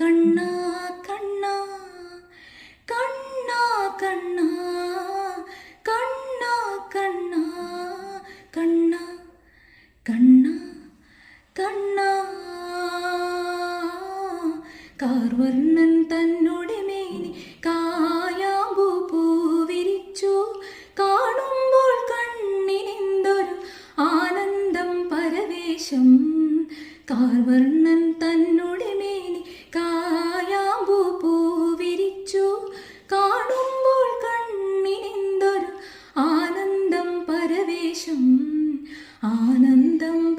കണ്ണാ കണ്ണാ കണ്ണാ കണ്ണാ കണ്ണാ കണ്ണാ കണ്ണാ കണ്ണാ കണ്ണാ. കാർവർണൻ തന്നോട് മേനി കായാമ്പു പൂവിരിച്ചു. കാണുമ്പോൾ കണ്ണിനെന്തൊരു ആനന്ദം പരവേശം. കാർവർണൻ തന്നോട് മേനി आनन्दं